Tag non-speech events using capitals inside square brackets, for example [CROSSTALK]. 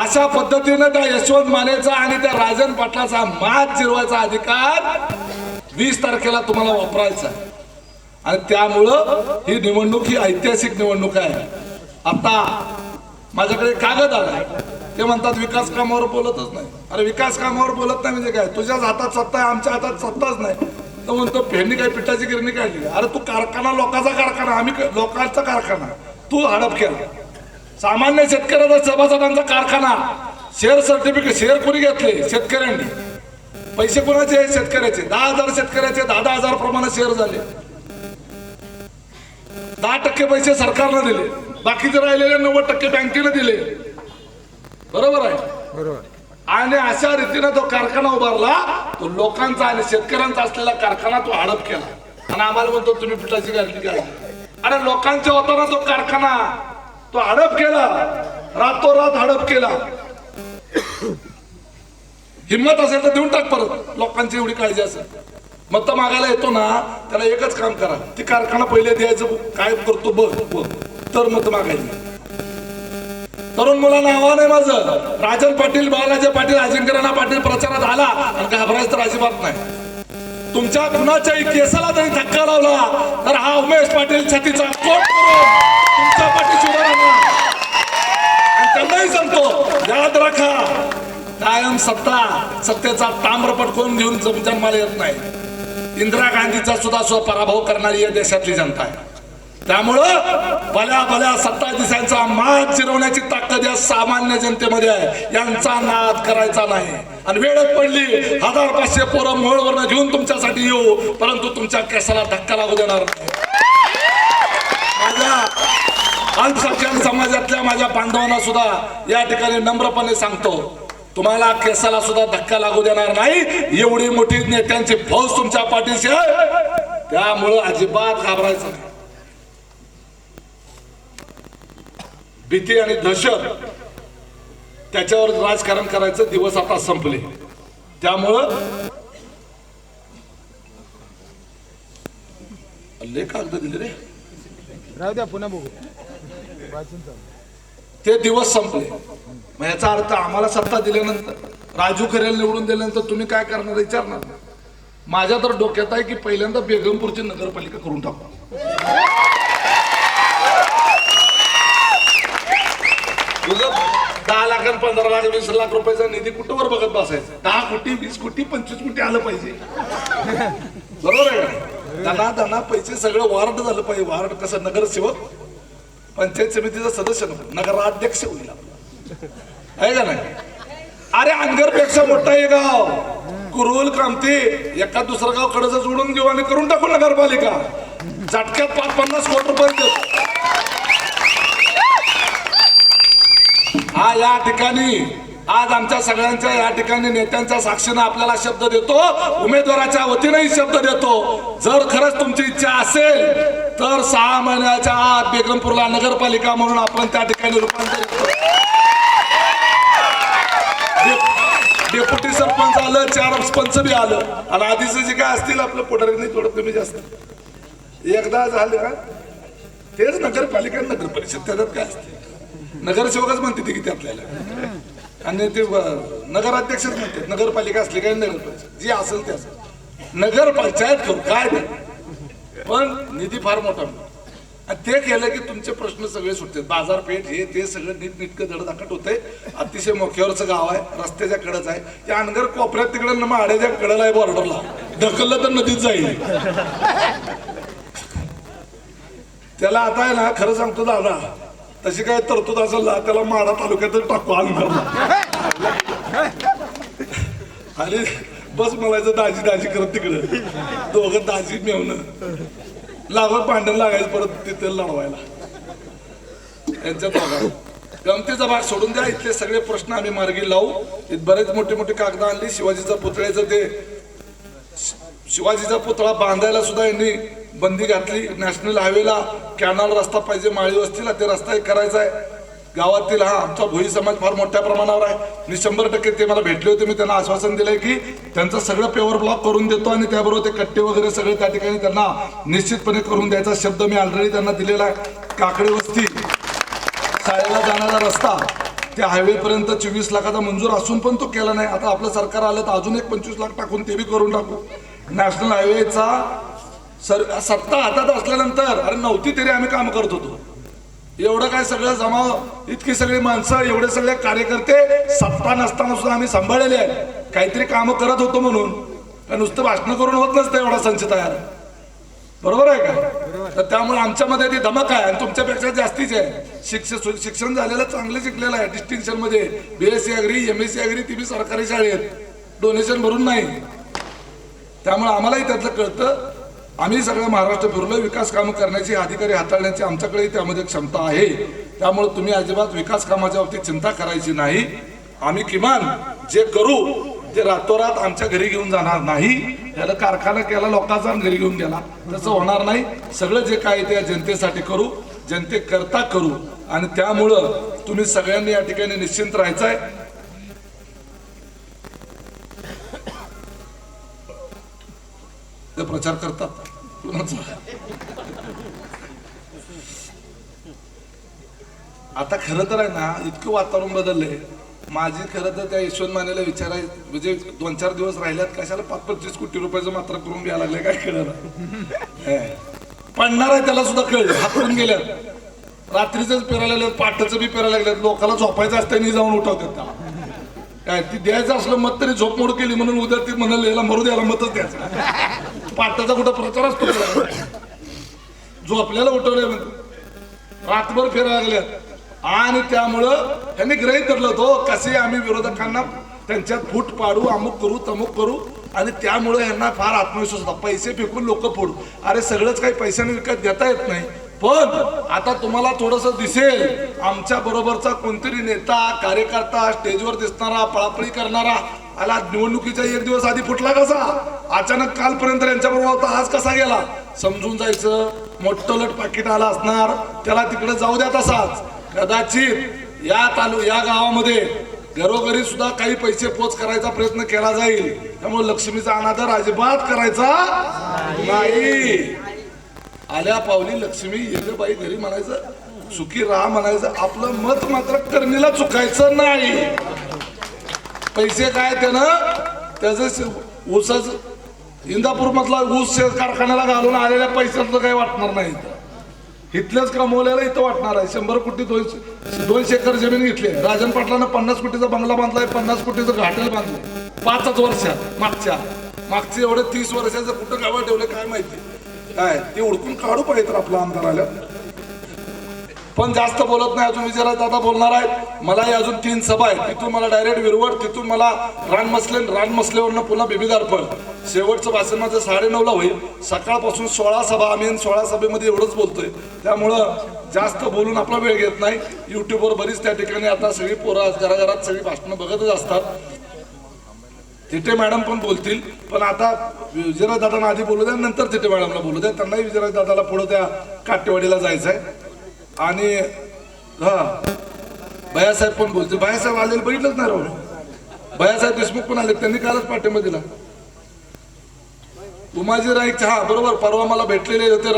अशा पद्धतीनं त्या यशवंत मानेचा आणि त्या राजन पाटलाचा मात जिरवायचा अधिकार वीस तारखेला तुम्हाला वापरायचा आहे. आणि त्यामुळं ही निवडणूक ही ऐतिहासिक निवडणूक आहे. आता माझ्याकडे कागद आलाय ते म्हणतात विकास कामावर बोलतच नाही. अरे विकास कामावर बोलत नाही म्हणजे काय? तुझ्याच हातात सत्ता आहे आमच्या हातात सत्ताच नाही. तर म्हणतो फेरणी काय पिठाची गिरणी काय? अरे तू कारखाना लोकांचा कारखाना आम्ही क- लोकांचा कारखाना. तू हडप केला. सामान्य शेतकऱ्याचा सभासदांचा कारखाना. शेअर सर्टिफिकेट शेअर कोणी घेतले? शेतकऱ्यांनी. पैसे कोणाचे आहेत शेतकऱ्याचे? दहा हजार शेतकऱ्याचे दहा दहा हजार प्रमाणे शेअर झाले. दहा टक्के पैसे सरकारनं दिले. बाकीचे राहिलेले नव्वद टक्के बँकेनं दिले. बरोबर आहे? बरोबर. आणि अशा रीतीने तो कारखाना उभारला तो लोकांचा आणि शेतकऱ्यांचा असलेला कारखाना तो हडप केला. आणि आम्हाला म्हणतो तुम्ही पिठाची गारली काय आणि लोकांच्या होताना तो कारखाना तो हडप केला. रातोरात हडप केला. हिंमत असेल तर देऊन टाक परत. लोकांची एवढी काळजी असेल. मत मागायला येतो ना त्याला एकच काम करा. ती कारखाना पहिले द्यायचं काय करतो बघ. बघ तर मत मागायची तरुण मुलांना आव्हान आहे माझं. राजन पाटील बाळराजे पाटील अजिंक्यराणा पाटील प्रचारात आला आणि घाबरायचं तर अजिबात नाही. तुमच्या कुणाच्याही केसाला जरी धक्का लावला तर हा उमेश पाटील छातीचा कोट करून तुमच्या पाठीशी उभा राहणार. आणि त्यांनाही याद राखा. कायम सत्ता सत्तेचा ताम्रपट कोण घेऊन जन्माला येत नाही. इंदिरा गांधीचा सुद्धा स्व पराभव करणारी या देशातली जनता आहे. त्यामुळं भल्या भल्या सत्ताधीशांचा मात चिरवण्याची ताकद या सामान्य जनतेमध्ये आहे. यांचा नाद करायचा नाही. आणि वेळच पडली हजार पाचशे पोरं मोळवरनं घेऊन तुमच्यासाठी येऊ. परंतु तुमच्या केसाला धक्का लागू देणार नाही. अल्पसंख्याक समाजातल्या माझ्या बांधवांना सुद्धा या ठिकाणी नम्रपणे सांगतो तुम्हाला केसाला सुद्धा धक्का लागू देणार नाही एवढी मोठी नेत्यांची फौज तुमच्या पाठीशी आहे. त्यामुळं अजिबात घाबरायचं भीती आणि दहशत त्याच्यावर राजकारण करायचं दिवस आता संपले. त्यामुळं लय कागद दिले रे. राहू द्या पुन्हा बघू. ते दिवस संपले. मग याचा अर्थ आम्हाला सत्ता दिल्यानंतर राजू खरेल निवडून दिल्यानंतर तुम्ही काय करणार विचारणार माझ्या तर डोक्यात आहे की पहिल्यांदा बेगमपूरची नगरपालिका करून टाकू. दहा लाख आणि पंधरा लाख वीस लाख रुपयाचा निधी कुठवर बघत बसायचा? दहा कोटी वीस कोटी पंचवीस कोटी आलं पाहिजे. बरोबर आहे का दना दना पैसे सगळं वार्ड झालं पाहिजे. वार्ड कसं? नगरसेवक? पंचायत समितीचा सदस्य नको नगराध्यक्ष होईल आहे का नाही? अरे अनगरपेक्षा मोठा आहे गाव. कुरुल कामती एका दुसरं गाव कडचं जोडून घेऊ आणि करून टाकू नगरपालिका. झटक्यात पाच पन्नास कोटी रुपये हा या ठिकाणी आज आमच्या सगळ्यांच्या या ठिकाणी नेत्यांच्या साक्षीनं आपल्याला शब्द देतो उमेदवाराच्या वतीनंही शब्द देतो. जर खरंच तुमची इच्छा असेल तर सहा महिन्याच्या आत बेगमपूरला नगरपालिका म्हणून आपण त्या ठिकाणी रूपांतरित डेप्युटी सरपंच आलं चार पंच बी आलं. आणि आधीच जे काय असतील आपलं पुढारीने थोडं कमी जास्त. एकदा झालं का तेच नगरपालिका नगर परिषद त्याच्यात काय असते? नगरसेवकच म्हणते ते किती आपल्याला आणि ते नगराध्यक्षच म्हणतात नगरपालिका असली काय नगर जी असेल ते असेल. नगर पंचायत करू काय नाही. पण निधी फार मोठा आणि ते केलं की तुमचे प्रश्न सगळे सुटतात. बाजारपेठ हे ते सगळं नीटनीटकं धडधाकट होतंय. अतिशय मोक्यावरचं गाव आहे रस्त्याच्या कडच आहे. त्या अनगर कोपऱ्यात तिकडे ना आड्याच्या कडेला आहे बॉर्डरला ढकललं तर नदीत जाईल. त्याला आता आहे ना खरं सांगतो दादा तशी काय तरतूद असेल ना त्याला माडा तालुक्यात टाकू आणणार. आणि बस म्हणायचं दाजी दाजी करत तिकडं. दोघं दाजी मेवणं. लागत भांडण लागायचं परत तिथे लढवायला. यांच्या दोघांना गमतीचा भाग सोडून द्या इथले सगळे प्रश्न आम्ही मार्गी लावू. बरेच मोठे मोठे कागद आणली शिवाजीचा पुतळ्याचं ते शिवाजीचा पुतळा बांधायला सुद्धा यांनी बंदी घातली. नॅशनल हायवेला कॅनल रस्ता पाहिजे माळी वस्तीला ते रस्ता एक करायचा आहे. गावातील हा आमचा भोई समाज फार मोठ्या प्रमाणावर आहे. मी शंभर टक्के ते मला भेटले होते. मी त्यांना आश्वासन दिलंय की त्यांचं सगळं पेवर ब्लॉक करून देतो आणि त्याबरोबर ते कट्टे वगैरे सगळे त्या ठिकाणी त्यांना निश्चितपणे करून द्यायचा शब्द मी ऑलरेडी त्यांना दिलेला आहे. काकडे वस्ती शाळेला जाणारा रस्ता त्या हायवेपर्यंत चोवीस लाखाचा मंजूर असून पण तो केला नाही. आता आपलं सरकार आलं तर अजून एक पंचवीस लाख टाकून ते बी करून टाकू. नॅशनल हायवेचा सर सत्ता हातात असल्यानंतर अरे नव्हती तरी आम्ही काम करत होतो. एवढं काय सगळं जमाव इतकी सगळी माणसं एवढे सगळे कार्यकर्ते सत्ता नसताना सुद्धा आम्ही सांभाळलेले आहे काहीतरी कामं करत होतो म्हणून. का नुसतं भाषण करून होत नसतं एवढा संच तयार. बरोबर आहे का? तर त्यामुळे आमच्यामध्ये ती धमक आहे आणि तुमच्यापेक्षा जास्तीच आहे. शिक्षण शिक्षण झालेलं चांगलं शिकलेलं आहे डिस्टिंक्शनमध्ये. BSc agri M S C agri ती बी सरकारी शाळेत. डोनेशन भरून नाही. त्यामुळे आम्हालाही त्यातलं कळतं. आम्ही सगळं महाराष्ट्र फिरलो विकास कामं करण्याची अधिकारी हाताळण्याची आमच्याकडे त्यामध्ये क्षमता आहे. त्यामुळे तुम्ही अजिबात विकास कामाच्या बाबतीत चिंता करायची नाही. आम्ही किमान जे करू ते रातोरात आमच्या घरी घेऊन जाणार नाही. त्याला कारखाना केला लोकांचा घरी घेऊन गेला. तसं होणार नाही. सगळं जे काय ते जनतेसाठी करू जनते करता करू. आणि त्यामुळं तुम्ही सगळ्यांनी या ठिकाणी निश्चिंत राहायचं आहे [COUGHS] ते प्रचार करतात. आता खरं तर आहे ना इतकं वातावरण बदललंय. माझी खरं तर त्या यशवंत मानेला विचाराय म्हणजे दोन चार दिवस राहिल्यात कशाला पाच पंचवीस कोटी रुपयाचं मात्र करून घ्यायला लागले काय कळलं? पडणार आहे त्याला सुद्धा कळलं हातून गेल्यात. रात्रीच पेरायला लागलं पाठचं बी पेरायला लागलं लोकांना झोपायचं असतं जाऊन उठवतात त्याला. काय ती द्यायचं असलं मत तरी झोप मोड केली म्हणून उद्या ती म्हणाल याला मरू द्यायला मतच द्यायचं. पाटाचा कुठं प्रचार असतो? आपल्याला उठवलंय म्हणतो रातभर फिरायला लागल्यात. आणि त्यामुळं त्यांनी ग्रहित धरलं तो हो, कसे आम्ही विरोधकांना त्यांच्यात फूट पाडू अमुक करू तमुक करू आणि त्यामुळे यांना फार आत्मविश्वास होता. पैसे फेकून लोक फोडू. अरे सगळंच काही पैशाने विकत घेता येत नाही. पण आता तुम्हाला थोडस दिसेल आमच्या बरोबरचा कोणतरी नेता कार्यकर्ता स्टेजवर दिसणारा पळापळी करणारा आला निवडणुकीच्या एक दिवस आधी फुटला कसा? अचानक कालपर्यंत यांच्याबरोबर होता आज कसा गेला? समजून जायचं मोठं लट पाकिट आला असणार त्याला तिकडे जाऊ द्या तसाच. कदाचित या तालु या गावामध्ये घरोघरी सुद्धा काही पैसे पोच करायचा प्रयत्न केला जाईल. त्यामुळे लक्ष्मीचा अनादर अजिबात करायचा नाही. आल्या पावली लक्ष्मी येते बाई घरी म्हणायचं सुखी राहा म्हणायचं आपलं मत मात्र करणीला चुकायचं नाही. पैसे काय त्यानं? त्याचं ऊसाच इंदापूर मधला ऊस कारखान्याला घालून आलेल्या पैशातलं काही वाटणार नाही इथल्याच इथलेच कमवलेलं इथं वाटणार आहे. शंभर कोटी दोनशे दोनशे एकर जमीन घेतली आहे. राजन पाटलानं पन्नास कोटीचा बंगला बांधलाय पन्नास कोटीचं घाटेल बांधलंय पाचच वर्षात मागच्या. मागचे एवढे तीस वर्षाचं कुठं गावात ठेवले काय माहिती? काय? ते उडकून काढू पाहिजे तर आपला आमदार आल्या पण जास्त बोलत नाही अजून विजयराज दादा बोलणार आहेत. मलाही अजून तीन सभा आहेत. तिथून मला डायरेक्ट विरवड तिथून मला रान मसले रान मसलेवरनं पुन्हा बेबीदारपळ शेवटचं भाषण माझं साडेनऊला होईल. सकाळपासून सोळा सभा आम्ही सोळा सभेमध्ये एवढंच बोलतोय. त्यामुळं जास्त बोलून आपला वेळ घेत नाही. युट्यूबवर बरीच त्या ठिकाणी आता सगळी पोरं घराघरात सगळी भाषणं बघतच असतात. तिथे मॅडम पण बोलतील. पण आता विजयराज दादांना आधी बोलू द्या नंतर तिथे मॅडमला बोलू द्या. त्यांनाही विजयराज दादाला पुढं त्या काटेवाडीला जायचं आहे आणि हा. भयासाहेब पण बोलते भयासाहेब आलेले बघितलंच ना राहून भयासाहेब देशमुख पण आले त्यांनी कालच पाठिंबा दिला. उमाजी राईक हा बरोबर. परवा मला भेटलेले होते